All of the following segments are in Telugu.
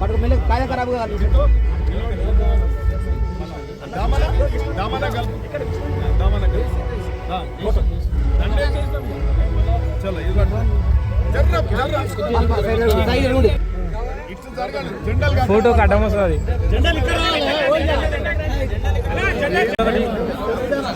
పట్టుకు మెల్లి కాయ ఖరాబ్ కాదు. ఫోటో కట్టం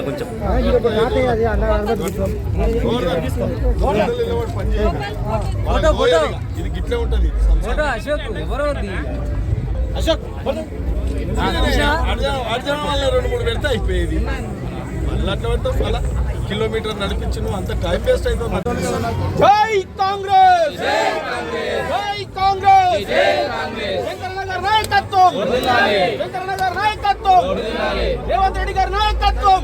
కొంచెం. ఇది గిట్లే ఉంటది. ఫోటో అశోక్ ఎవరో అశోక్ అర్జున? వల్ల రెండు మూడు పెడితే అయిపోయేది. మళ్ళీ అట్లా మళ్ళా కిలోమీటర్ నడిపించి అంత టైం వేస్ట్ అయిపోతుంది జై కాంగ్రెస్! జై కాంగ్రెస్! శంకరనగర్ నాయకత్వం! శంకరనగర్ నాయకత్వం! రేవంత్ రెడ్డి గారి నాయకత్వం!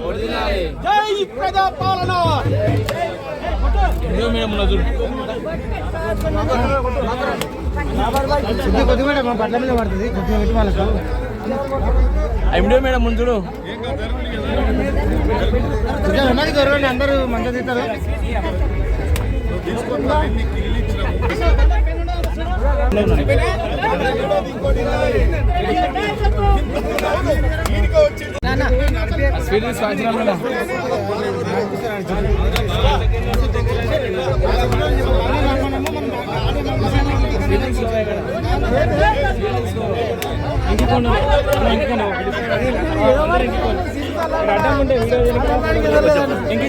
జై ప్రజా పాలన కొద్దిగా మా పట్ల మీద పడుతుంది. కొద్దిగా పెట్టి వాళ్ళకు ఎండియో మేడం కొద్దిగా ఉన్నది గౌరవం అందరూ మంచిగా తీస్తారు స్వీట్ సాయంత్రం మేడం ఇంటికోండి ఇంటికోండి అడ్డం ఉంటే వీడియో ఇంకి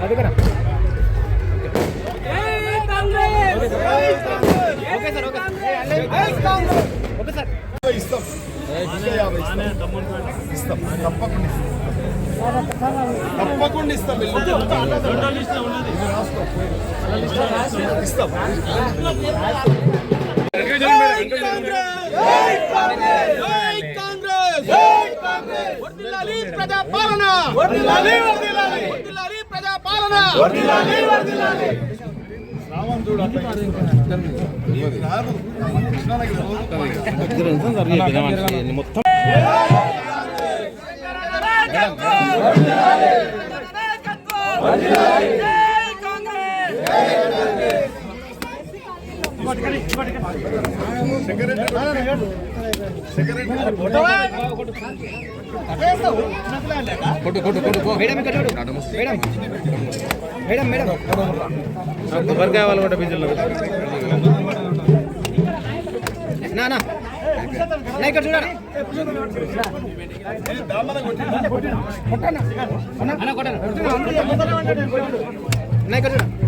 అది కదా ఇస్తాం యాభై ఇస్తాం. ఇస్తాం తప్పకుండా ఇస్తాం. ఇస్తాం ఇస్తాం వర్ధిల్లాలి ప్రజా పాలన వర్ధిల్లాలి వర్ధిల్లాలి ప్రజా పాలన వర్ధిల్లాలి వర్ధిల్లాలి మేడం మేడం. కొబ్బరికాయ వాళ్ళు కూడా బిజీలో నా నా. ఇక్కడ చూడండి కొట్టను? నా ఇక్కడ చూడండి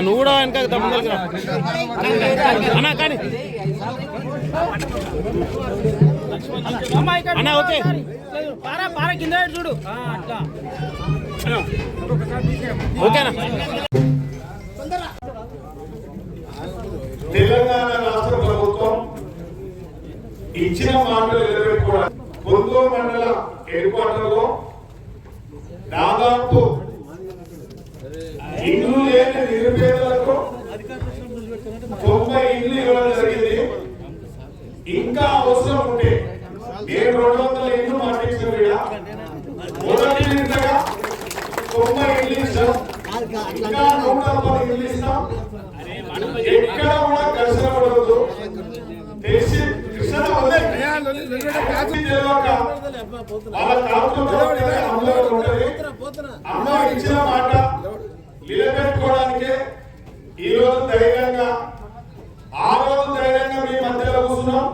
నువ్వు కూడా వెనక తమ్ముడు అన్నా కానీ. అన్నా ఓకే. పారా పారా కింద చూడు ఓకేనా? తెలంగాణ రాష్ట్ర ప్రభుత్వం ఇచ్చిన మాటలు నిలబెట్టుకోవడం పొందూరు మండల హెడ్ క్వార్టర్లో దాదాపు ఇల్లు లేని నిరుపేదలకు తొంభై ఇల్లు ఇవ్వడం జరిగింది. ఇంకా అవసరం ఉంటే నేను రెండు వందల ఇల్లు మాటించిన మొదటి విడతగా తొంభై ఇల్లు ఇస్తాం. ఇంకా నూట పది ఇల్లు ఇస్తాం. ఎక్కడ కూడా ఘర్షణ పడవద్దు తెలిసి కృష్ణ ఇచ్చిన మాట నిలబెట్టుకోవడానికే ఈ రోజు ధైర్యంగా ఆ రోజు ధైర్యంగా మీ మధ్యలో కూర్చున్నాం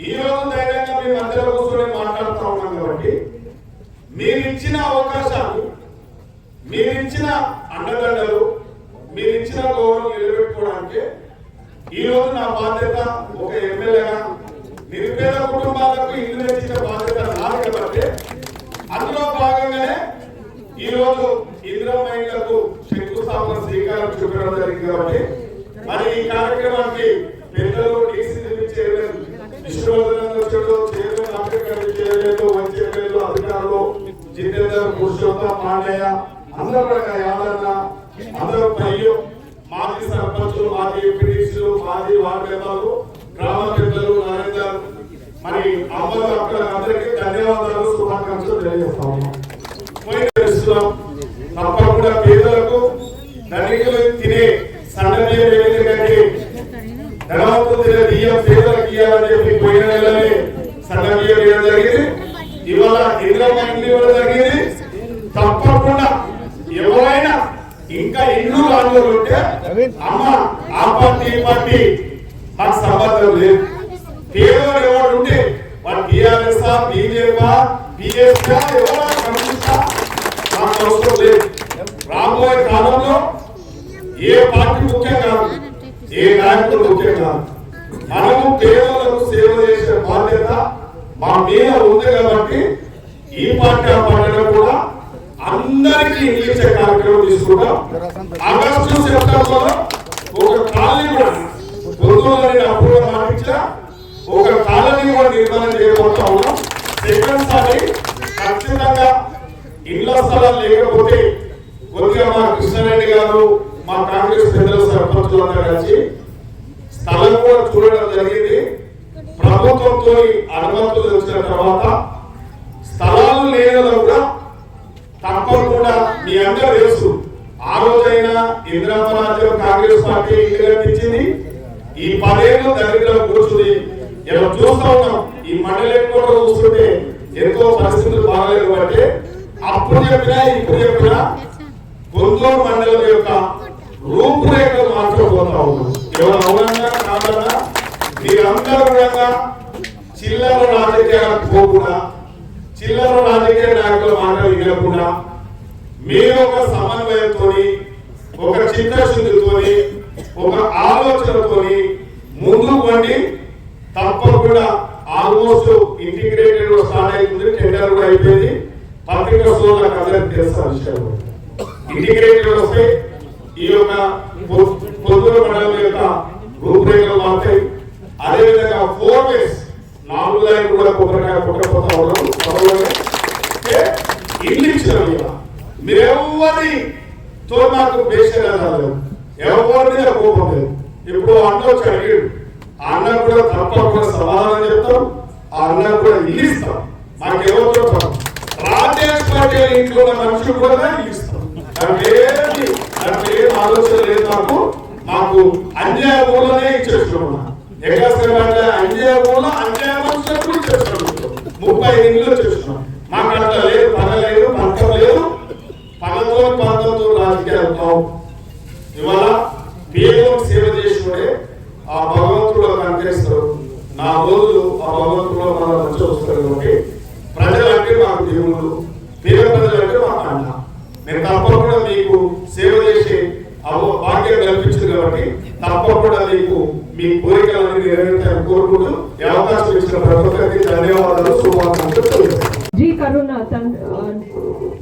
ఈ రోజు ధైర్యంగా మీ మధ్యలో కూర్చొని మాట్లాడుతూ ఉన్నాం కాబట్టి మీరు ఇచ్చిన అవకాశాలు మీరిచ్చిన అండదండలు మీరిచ్చిన గౌరవం నిలబెట్టుకోవడానికి ఈ రోజు నా బాధ్యత ఒక ఎమ్మెల్యేగా నిరుపేద కుటుంబాలకు ఇల్లు తెచ్చిన బాధ్యత నాది కాబట్టి అందులో భాగంగానే ఈ రోజు ఇందిరా మహిళలకు శంకుస్థాపన శ్రీకారం చూపడం జరిగింది కాబట్టి మరి ఈ కార్యక్రమానికి పెద్దలు డీసీ చైర్మన్ విష్ణువర్ధన్ వచ్చాడు చైర్మన్ అంబేద్కర్ చైర్మన్ మంచి ఎమ్మెల్యేలు అధికారులు జితేందర్ పురుషోత్తం మాండయ్య అందరూ యాదన్న అందరూ పయ్యు మాజీ సర్పంచులు మాజీ ఎంపీడీసీలు మాజీ వార్డు మెంబర్లు గ్రామ పెద్దలు నరేందర్ మరి అమ్మలు అక్కడ అందరికీ ధన్యవాదాలు శుభాకాంక్షలు తెలియజేస్తా ఉన్నాం తప్పకుండా పేదలకు ధనికులు తినే సన్న ఏమిటంటే ధనవంతులు తినే బియ్యం పేదలకు ఇవ్వాలని చెప్పి పోయిన నెలనే సన్న బియ్యం జరిగింది? ఇవాళ ఇంద్రమ్మ ఇండ్లు ఇవ్వడం జరిగింది. తప్పకుండా ఎవరైనా ఇంకా ఇల్లు రాను ఉంటే అమ్మ ఆ పార్టీ ఈ పార్టీ మాకు సంబంధం లేదు. కేవలం ఎవరు ఉంటే వాడు టీఆర్ఎస్ బీజేపీ బీఎస్పీ ఎవరైనా కమ్యూనిస్టా మాకు అవసరం లేదు. రాబోయే కాలంలో ఏ పార్టీ ముఖ్యం కాదు ఏ నాయకుడు ముఖ్యం కాదు. మనము పేదలకు సేవ చేసే బాధ్యత మా మీద ఉంది కాబట్టి ఈ పార్టీ ఆ పార్టీలో కూడా అందరికీ నిలిచే కార్యక్రమం తీసుకుంటాం. ఆగస్టు సెప్టెంబర్ ఒక ఖాళీ కూడా పొద్దులని అప్పుడు మాటించా ఒక కాలనీ కూడా నిర్మాణం చేయబోతా ఉన్నాం. సెకండ్ సారి ఖచ్చితంగా ఇళ్ళ స్థలాలు లేకపోతే కొద్దిగా మా కృష్ణారెడ్డి గారు మా కాంగ్రెస్ పెద్దల సర్పంచులు కలిసి స్థలం కూడా చూడడం జరిగింది. ప్రభుత్వంతో అనుమతులు వచ్చిన తర్వాత స్థలాలు లేనిలో కూడా తప్పకుండా మీ అందరూ తెలుసు. ఆ రోజైనా ఇందిరామ రాజ్యం కాంగ్రెస్ పార్టీ ఇల్లు కట్టించింది. ఈ పదేళ్ళు దగ్గరలో కూర్చుని ఇలా చూస్తా ఉన్నాం. ఈ మండలి కూడా చూస్తుంటే ఎంతో పరిస్థితులు బాగలేదు అంటే అప్పుడు చెప్పినా ఇప్పుడు చెప్పినా గుంటూరు మండలం యొక్క రూపురేఖలు మార్చబోతా ఉన్నాం ఎవరు అవునంగా కాదన్నా మీరందరూ కూడా చిల్లర రాజకీయాలకు పోకుండా చిల్లర రాజకీయ నాయకుల మాట వినకుండా మీరు ఒక సమన్వయంతో ఒక చిత్తశుద్ధితోని ఒక ఆలోచనతోని ముందు పోండి. తప్పకుండా ఆల్మోస్ట్ ఇంటిగ్రేటెడ్ స్టార్ట్ అవుతుంది టెండర్ కూడా అయిపోయింది. పత్రిక సోదరులకు అందరికి తెలుసు విషయం. ఇంటిగ్రేటెడ్ వస్తే ఈ యొక్క పొ- పొద్దున మండలం యొక్క రూపురేఖలు మారుతాయి. అదేవిధంగా ఫోర్ వేస్ నాలుగు లైన్ కూడా కొబ్బరికాయ పుట్టకపోతా ఉన్నాం. ఇల్లు ఇచ్చిన మీరెవ్వరి తో నాకు బేషగా రాలేదు ఎవరి మీద కోపం లేదు ఇప్పుడు అన్న అడిగాడు అన్న కూడా తప్పకుండా సమాధానం చెప్తాం అన్న కూడా ఇల్లు ఇస్తాం మాకెవరితో పని. రాజేష్ పార్టీ ఇంట్లో ఉన్న మనుషులు కూడా ఇల్లు ఇస్తాం దాంట్లో ఏది ఏం ఆలోచన లేదు మాకు. మాకు అన్యాయ మూలనే ఇచ్చేస్తున్నాం ఎక్కడ అన్యాయ మూల అన్యాయ మనుషులకు ఇచ్చేస్తున్నాం. ముప్పై ఇంట్లో చేస్తున్నాం. మాకు అట్లా లేదు పన లేదు పంతం లేదు పనతో పంతంతో రాజకీయాలు కావు ఇవాళ పేదలకు సేవ చేసినోడే ఆ భగవంతుడు కనిపిస్తారు నా రోజులు ఆ భగవంతుడు మన మంచి వస్తారు కాబట్టి ప్రజలంటే మాకు దేవుళ్ళు పేద ప్రజలంటే మాకు అన్న నేను తప్పకుండా మీకు సేవ చేసే అవ భాగ్యం కల్పించింది కాబట్టి తప్పకుండా మీకు మీ కోరికలన్నీ నెరవేర్చాలని కోరుకుంటూ ఈ అవకాశం ఇచ్చిన ప్రతి ఒక్కరికి ధన్యవాదాలు శుభాకాంక్షలు తెలియజేస్తున్నాను. జీ కరుణ తన్ ఆ,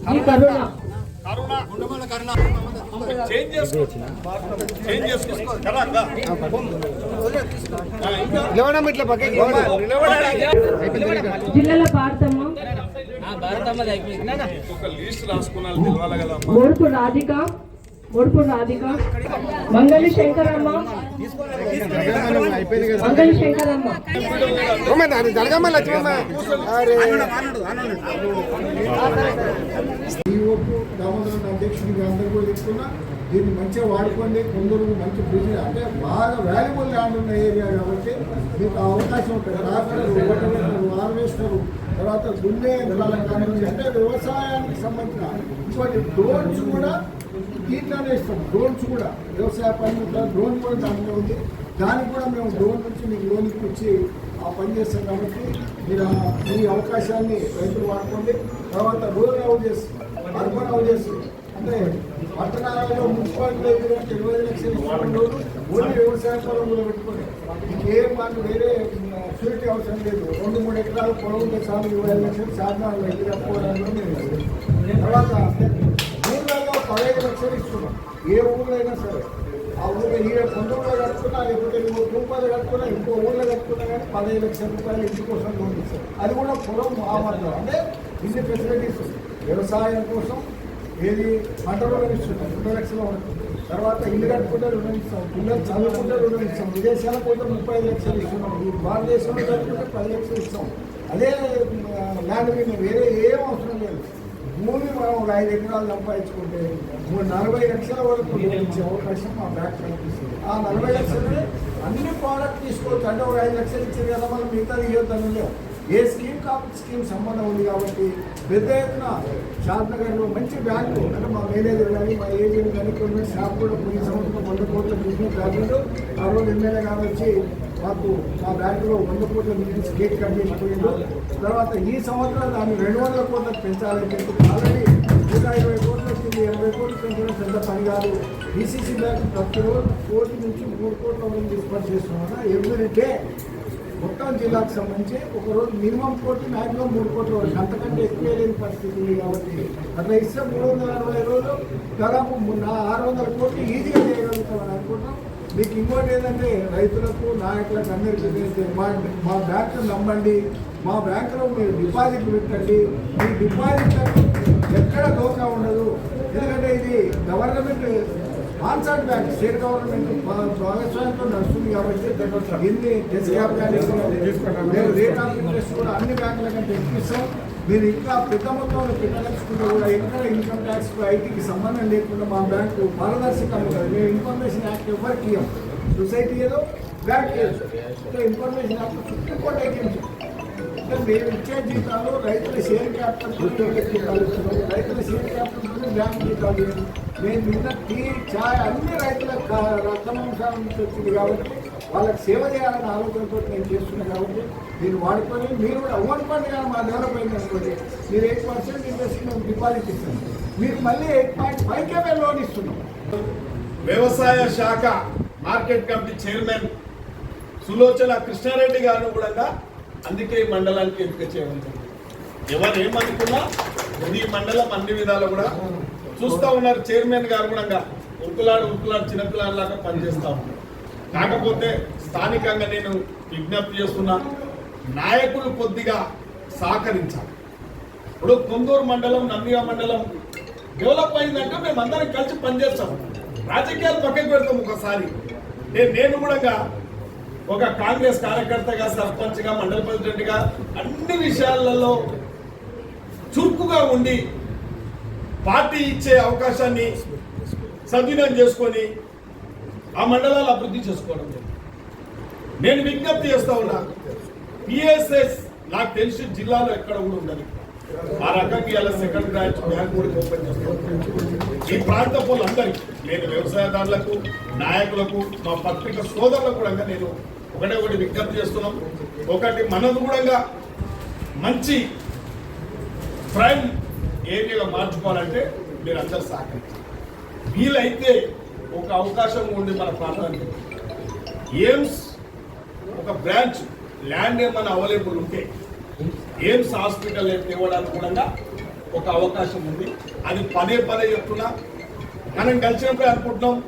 జీ కరుణ చేంజ్ చేసుకో చేంజ్ చేసుకో కదా అక్క? నిలవడం ఇట్లా పక్కకి జిల్లల భారతమ్మ. మోడుపు రాధిక మోడుపు రాధిక. మంగళి శంకరమ్మ. మంగళి శంకరమ్మ. జరగమ్మ లక్ష్మమ్మ. అధ్యక్షుడిగా అందరూ కూడా దీన్ని మంచిగా వాడుకోండి కొందరు మంచి బిజినెస్ అంటే బాగా వాల్యుబుల్ ల్యాండ్ ఉన్న ఏరియా కాబట్టి మీకు ఆ అవకాశం ఉంటుంది. ట్రాక్టర్లు రోటవేటర్లు తర్వాత దున్నే యంత్రాల అంటే వ్యవసాయానికి సంబంధించిన ఇటువంటి డ్రోన్స్ కూడా దీంట్లోనే ఇస్తాం. డ్రోన్స్ కూడా వ్యవసాయ పని డ్రోన్ కూడా దాంట్లో ఉంది. దానికి కూడా మేము డ్రోన్ నుంచి మీకు లోన్ ఇచ్చి ఆ పని చేస్తాం కాబట్టి మీరు ఈ అవకాశాన్ని రైతులు వాడుకోండి. తర్వాత రూరల్ హౌజెస్ అర్బన్ హౌజెస్ అంటే పట్టణాలలో మున్సిపాలిటీ ఇరవై లక్షలు ఇస్తున్నాడు ఓన్లీ వ్యవసాయ పొలం కూడా పెట్టుకోండి ఇంకేం మాకు వేరే షూరిటీ అవసరం లేదు. రెండు మూడు ఎకరాలు పొలం ఉంటే చాలు ఇరవై లక్షలు సాధనాలు ఎదురు కప్పుకోవడానికి మేము తర్వాత ఊళ్ళలో పదహైదు లక్షలు ఇస్తున్నాం. ఏ ఊళ్ళో అయినా సరే. ఆ ఊళ్ళో ఈ పొందూరులో కట్టుకున్నా లేకపోతే ఇంకో రూపాయలు కట్టుకున్నా ఇంకో ఊళ్ళో కట్టుకున్నా కానీ పదహైదు లక్షల రూపాయలు ఇంటి కోసం లోన్ ఇస్తారు. అది కూడా పొలం ఆ అంటే ఇన్ని ఫెసిలిటీస్ వ్యవసాయం కోసం ఏది పంట రుణం ఇస్తున్నాం రెండు లక్షల వరకు. తర్వాత ఇల్లు కట్టుకుంటే రుణం ఇస్తాం పిల్లలు చదువుకుంటే రుణం ఇస్తాం విదేశాలకు పోతే ముప్పై ఐదు లక్షలు ఇస్తున్నాం. ఈ భారతదేశంలో చదువుకుంటే పది లక్షలు ఇస్తాం. అదే ల్యాండ్ మీద వేరే ఏం అవసరం లేదు. భూమి మనం ఒక ఐదు ఎకరాలు సంపాదించుకుంటే మూడు నలభై లక్షల వరకు ఇచ్చే అవకాశం మా బ్యాంక్ కనిపిస్తుంది. ఆ నలభై లక్షలు అన్ని ప్రోడక్ట్ తీసుకోవచ్చు. అంటే ఒక ఐదు లక్షలు ఇచ్చారు కదా మనం మిగతాది ఇవ్వద్దని లేవు ఏ స్కీమ్ కాబట్టి స్కీమ్ సంబంధం ఉంది కాబట్టి పెద్ద ఎత్తున షాద్ మంచి బ్యాంకు అంటే మా మేనేజర్ కానీ మా ఏజెంట్ కానీ కొన్ని షాప్ కూడా కొన్ని సంవత్సరం వంద కోట్ల బిజినెస్ కాకుండా ఆ రోజు ఎమ్మెల్యే గారు వచ్చి మాకు మా బ్యాంకులో వంద కోట్ల బిజినెస్ గేట్ కట్ చేసిపోయిండు తర్వాత ఈ సంవత్సరం దాన్ని రెండు వందల కోట్లకు పెంచాలని చెప్పి ఆల్రెడీ నూట ఇరవై కోట్ల వచ్చింది. ఎనభై కోట్లు పెంచడం పెద్ద పని కాదు. బీసీసీ బ్యాంక్ ప్రతిరోజు కోటి నుంచి మూడు కోట్ల మంది డిస్పర్స్ చేస్తున్నారా ఎవ్రీ డే మొత్తం జిల్లాకు సంబంధించి ఒక రోజు మినిమం కోటి మ్యాక్సిమం మూడు కోట్ల వరకు. అంతకంటే ఎక్కువ లేని పరిస్థితి ఉంది కాబట్టి అట్లా ఇస్తే మూడు వందల అరవై రోజులు దాదాపు ఆరు వందల కోట్లు ఈజీగా చేయగలుగుతామని అనుకుంటాం మీకు ఇంకోటి ఏంటంటే రైతులకు నాయకులకు అందరికీ మా మా బ్యాంకు నమ్మండి. మా బ్యాంకులో మీరు డిపాజిట్ పెట్టండి. మీ డిపాజిట్లకు ఎక్కడ దోకా ఉండదు. ఎందుకంటే ఇది government answered bank state government భాగస్వామ్యంతో నడుస్తుంది కాబట్టి ఎన్ని డెస్ క్యాప్ కానీ మేము రేట్ ఆఫ్ ఇంట్రెస్ట్ కూడా అన్ని బ్యాంకుల కంటే ఎక్కిస్తాం మీరు ఇంకా పెద్ద మొత్తంలో పెట్టదలుచుకుంటే కూడా ఎక్కడ ఇన్కమ్ ట్యాక్స్ ఐటీకి సంబంధం లేకుండా మా బ్యాంకు పారదర్శకంగా ఉంటుంది. మేము ఇన్ఫర్మేషన్ యాక్ట్ ఎవరికి ఇవ్వం సొసైటీ ఏదో బ్యాంక్ ఏదో. ఇన్ఫర్మేషన్ యాక్ట్ సుప్రీంకోర్టు ఎక్కించాం మేము ఇచ్చే జీతాలు రైతుల షేర్ క్యాపిటల్ రైతుల షేర్ క్యాపిటల్ బ్యాంక్ జీతాలు మేము నిన్న టీ చాయ్ అన్ని రైతుల రక్తమాంసాల నుంచి వచ్చింది కాబట్టి వాళ్ళకి సేవ చేయాలనే ఆలోచనతో నేను చేస్తున్నాను కాబట్టి మీరు వాడుకొని మీరు కూడా ఓన్ కానీ మా డెవలప్ అయింది అనుకోండి మీరు ఎయిట్ పర్సెంట్ ఇంట్రెస్ట్ మేము డిపాజిట్ ఇస్తాం మీరు మళ్ళీ ఎయిట్ పాయింట్ ఫైవ్కే మేము లోన్ ఇస్తున్నాం. వ్యవసాయ శాఖ market committee chairman Sulochana Krishna Reddy గారిని కూడా అందుకే ఈ మండలానికి ఎంపిక చేయడం ఎవరు ఏమనుకున్నా ఈ మండలం అన్ని విధాలు కూడా చూస్తా ఉన్నారు చైర్మన్ గారు కూడా ఉరుకులాడు ఉరుకులాడు చిన్నపిల్లలాగా పనిచేస్తూ ఉన్నారు. కాకపోతే స్థానికంగా నేను విజ్ఞప్తి చేస్తున్నా నాయకులు కొద్దిగా సహకరించాలి. ఇప్పుడు కొందూరు మండలం నందిగా మండలం డెవలప్ అయిందంటే మేము అందరం కలిసి పనిచేస్తాం. రాజకీయాలు పక్కకు పెడతాం ఒకసారి. నేను నేను కూడా ఒక కాంగ్రెస్ కార్యకర్తగా సర్పంచ్గా మండల ప్రెసిడెంట్గా అన్ని విషయాలలో చురుకుగా ఉండి పార్టీ ఇచ్చే అవకాశాన్ని సద్వినియోగం చేసుకొని ఆ మండలాలు అభివృద్ధి చేసుకోవడం నేను విజ్ఞప్తి చేస్తా ఉన్నా పిఎస్ఎస్ నాకు తెలిసి జిల్లాలో ఎక్కడ కూడా ఉండదు. ఆ రకంగా ఇలా సెకండ్ బ్రాంచ్ బ్యాంక్ కూడా ఓపెన్ చేస్తున్నాం ఈ ప్రాంత అందరికీ నేను వ్యవసాయదారులకు నాయకులకు మా పత్రిక సోదరులకు కూడా నేను ఒకటే ఒకటి విజ్ఞప్తి చేస్తున్నాం ఒకటి మనది కూడా మంచి ప్రైమ్ ఏరియాగా మార్చుకోవాలంటే మీరు అందరు సహకరించాలి. వీలైతే ఒక అవకాశం ఉంది మన ప్రాంతానికి. ఎయిమ్స్ ఒక బ్రాంచ్ ల్యాండ్ ఏమైనా అవైలబుల్ ఉంటే ఎయిమ్స్ హాస్పిటల్ తేవడానికి కూడా ఒక అవకాశం ఉంది. అది పదే పదే చెప్తున్నా మనం కలిసినప్పుడు అనుకుంటున్నాం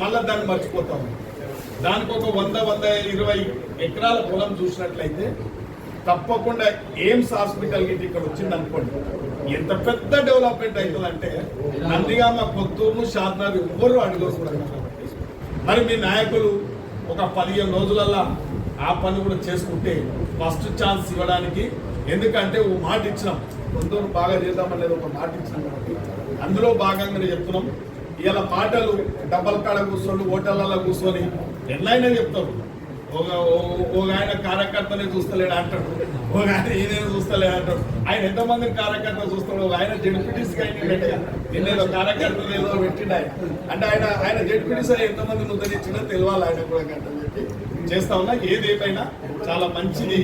మళ్ళీ దాన్ని మర్చిపోతాం. దానికి ఒక వంద వంద ఇరవై ఎకరాల పొలం చూసినట్లయితే తప్పకుండా ఎయిమ్స్ హాస్పిటల్ గిట్ ఇక్కడ వచ్చింది అనుకోండి. ఎంత పెద్ద డెవలప్మెంట్ అవుతుందంటే నందిగామ కొత్తూరు షాద్నాథ్ ఎవ్వరు అడుగు మరి మీ నాయకులు ఒక పదిహేను రోజులల్లా ఆ పని కూడా చేసుకుంటే ఫస్ట్ ఛాన్స్ ఇవ్వడానికి ఎందుకంటే ఓ మాట ఇచ్చినాం. కొందరు బాగా చేద్దామనేది ఒక మాట ఇచ్చినాం కాబట్టి. అందులో భాగంగానే చెప్తున్నాం. ఇలా పాటలు డబ్బల కాడ కూర్చొని హోటళ్ళలో కూర్చొని ఎన్నైనా చెప్తారు. ఒక ఒక ఆయన కార్యకర్తనే చూస్తలేడు అంటాడు. ఒక ఆయన ఈయన చూస్తలేదు అంటాడు. ఆయన ఎంతమంది కార్యకర్తలు చూస్తాడు ఒక ఆయన జడ్పీటీస్ ఎన్నేదో కారకట్టలు ఏదో పెట్టిండు ఆయన. అంటే ఆయన ఆయన జడ్పీటీస్ ఎంతమంది నూతనిచ్చినా తెలియాలి ఆయన కూడా గంటని చెప్పి చేస్తా ఉన్నా. ఏదేమైనా చాలా మంచిది.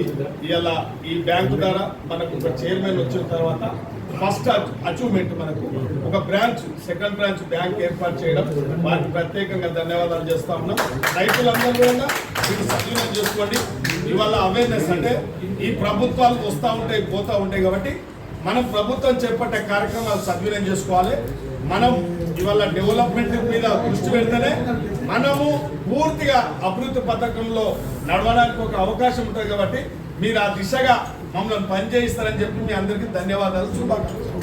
ఇలా ఈ బ్యాంకు ద్వారా మనకు ఒక చైర్మన్ వచ్చిన తర్వాత ఫస్ట్ అచీవ్మెంట్ మనకు ఒక బ్రాంచ్ సెకండ్ బ్రాంచ్ బ్యాంక్ ఏర్పాటు చేయడం. వారికి ప్రత్యేకంగా ధన్యవాదాలు చేస్తా ఉన్నాం. రైతులందరూ కూడా మీరు సద్వినియోగం చేసుకోండి. ఇవాళ అవేర్నెస్ అంటే ఈ ప్రభుత్వాలు వస్తూ ఉంటాయి పోతూ ఉంటాయి కాబట్టి మనం ప్రభుత్వం చేపట్టే కార్యక్రమాలు సద్వినియోగం చేసుకోవాలి. మనం ఇవాళ డెవలప్మెంట్ మీద దృష్టి పెడితేనే మనము పూర్తిగా అభివృద్ధి పథకంలో నడవడానికి ఒక అవకాశం ఉంటుంది కాబట్టి మీరు ఆ దిశగా మమ్మల్ని పనిచేయిస్తారని చెప్పి మీ అందరికీ ధన్యవాదాలు. శుభాకాంక్షలు.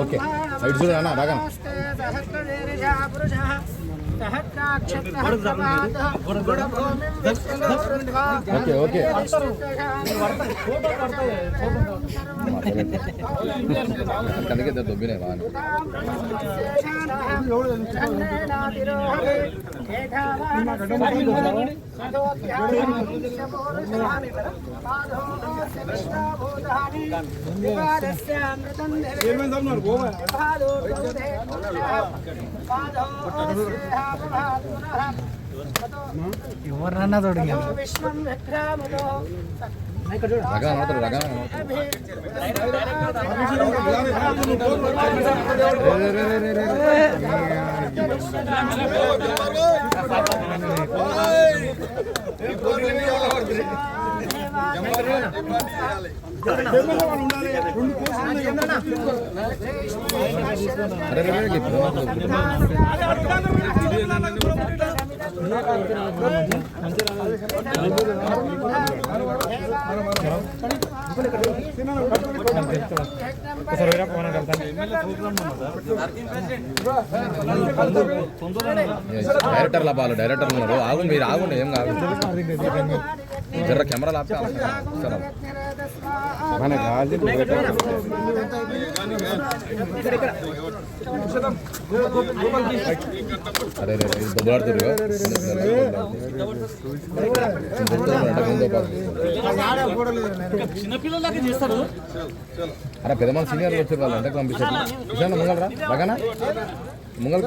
ఓకే సైడ్ చూడు అన్న రాగా ఓకే ఓకే అందుకే దొబ్బినాయి బాగా ఎవరన్నా తోడు విశ్వం విక్రములో అరే డైరెక్టర్ లాభాలు డైరెక్టర్ ఉన్నారు. ఆగు మీరు ఆగుండి ఏం కాదు. జర్ర కెమెరా లాపితే మన కాదు అరే రే అరే పెద్ద మన సీనియర్లు వచ్చారు వాళ్ళు అంటే పంపించారు? విషయాన్ని ముంగలరా బాగానా ముంగల్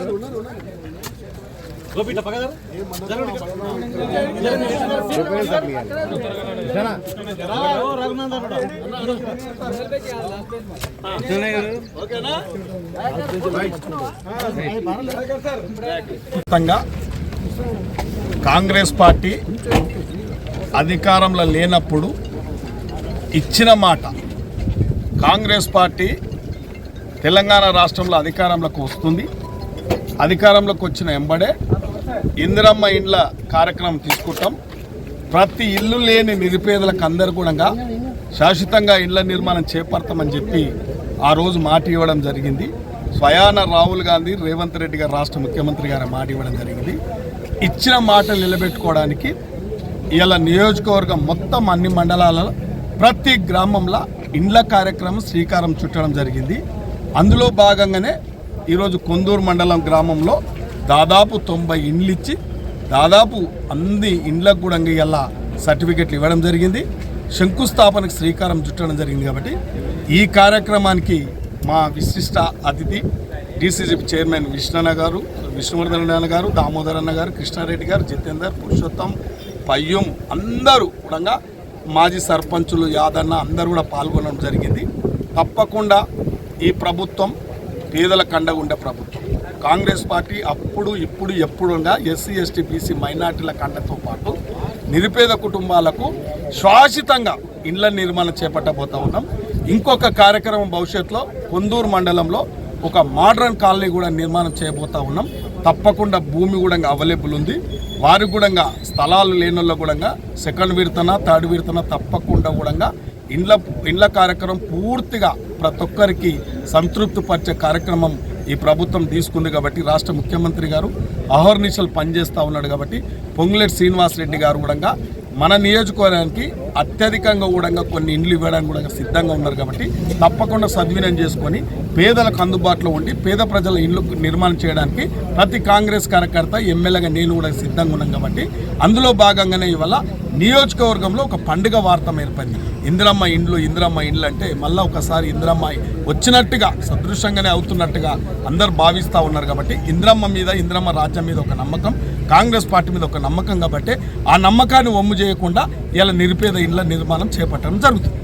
కాంగ్రెస్ పార్టీ అధికారంలో లేనప్పుడు ఇచ్చిన మాట కాంగ్రెస్ పార్టీ తెలంగాణ రాష్ట్రంలో అధికారంలోకి వస్తుంది. అధికారంలోకి వచ్చిన ఎంబడే ఇందిరమ్మ ఇండ్ల కార్యక్రమం తీసుకుంటాం. ప్రతి ఇల్లు లేని నిరుపేదలకు అందరు కూడా శాశ్వతంగా ఇండ్ల నిర్మాణం చేపడతామని చెప్పి ఆ రోజు మాట ఇవ్వడం జరిగింది. స్వయాన రాహుల్ గాంధీ రేవంత్ రెడ్డి గారు రాష్ట్ర ముఖ్యమంత్రి గారు మాట ఇవ్వడం జరిగింది. ఇచ్చిన మాట నిలబెట్టుకోవడానికి ఇలా నియోజకవర్గం మొత్తం అన్ని మండలాలలో ప్రతి గ్రామంలో ఇండ్ల కార్యక్రమం శ్రీకారం చుట్టడం జరిగింది. అందులో భాగంగానే ఈరోజు కొందూరు మండలం గ్రామంలో దాదాపు తొంభై ఇండ్లు ఇచ్చి దాదాపు అన్ని ఇండ్లకు కూడా ఇలా సర్టిఫికెట్లు ఇవ్వడం జరిగింది. శంకుస్థాపనకు శ్రీకారం చుట్టడం జరిగింది కాబట్టి ఈ కార్యక్రమానికి మా విశిష్ట అతిథి డిసిసి చైర్మన్ విష్ణన్న గారు విష్ణువర్ధన్ అన్న గారు దామోదర్ అన్న గారు కృష్ణారెడ్డి గారు జితేందర్ పురుషోత్తం పయ్యం అందరూ కూడా మాజీ సర్పంచులు యాదన్న అందరూ కూడా పాల్గొనడం జరిగింది. తప్పకుండా ఈ ప్రభుత్వం పేదల కండగా ఉండే ప్రభుత్వం. కాంగ్రెస్ పార్టీ అప్పుడు ఇప్పుడు ఎప్పుడుగా ఎస్సీ ఎస్టీ బీసీ మైనార్టీల కండతో పాటు నిరుపేద కుటుంబాలకు శాశ్వతంగా ఇండ్ల నిర్మాణం చేపట్టబోతా ఉన్నాం. ఇంకొక కార్యక్రమం భవిష్యత్తులో కొందూరు మండలంలో ఒక మోడర్న్ కాలనీ కూడా నిర్మాణం చేయబోతా ఉన్నాం. తప్పకుండా భూమి కూడా అవైలబుల్ ఉంది. వారికి కూడా స్థలాలు లేనోళ్ళ కూడా సెకండ్ విడతన థర్డ్ విడతన తప్పకుండా కూడా ఇండ్ల ఇండ్ల కార్యక్రమం పూర్తిగా ప్రతి ఒక్కరికి సంతృప్తిపరిచే కార్యక్రమం ఈ ప్రభుత్వం తీసుకుంది కాబట్టి రాష్ట్ర ముఖ్యమంత్రి గారు అహర్నిశలు పనిచేస్తూ ఉన్నాడు కాబట్టి పొంగులేటి శ్రీనివాస్ రెడ్డి గారు కూడా మన నియోజకవర్గానికి అత్యధికంగా కూడా కొన్ని ఇండ్లు ఇవ్వడానికి కూడా సిద్ధంగా ఉన్నారు కాబట్టి తప్పకుండా సద్వినియోగం చేసుకొని పేదలకు అందుబాటులో ఉండి పేద ప్రజల ఇండ్లు నిర్మాణం చేయడానికి ప్రతి కాంగ్రెస్ కార్యకర్త ఎమ్మెల్యేగా నేను కూడా సిద్ధంగా ఉన్నాను కాబట్టి అందులో భాగంగానే ఇవాళ నియోజకవర్గంలో ఒక పండుగ వార్త ఏర్పడింది. ఇందిరమ్మ ఇండ్లు ఇందిరమ్మ ఇండ్లు అంటే మళ్ళీ ఒకసారి ఇందిరమ్మ వచ్చినట్టుగా సదృశ్యంగానే అవుతున్నట్టుగా అందరు భావిస్తూ ఉన్నారు కాబట్టి ఇందిరమ్మ మీద ఇందిరమ్మ రాజ్యం మీద ఒక నమ్మకం కాంగ్రెస్ పార్టీ మీద ఒక నమ్మకం కాబట్టి ఆ నమ్మకాన్ని ఒమ్ము చేయకుండా ఇలా నిరుపేద ఇళ్ళ నిర్మాణం చేపట్టడం జరుగుతుంది.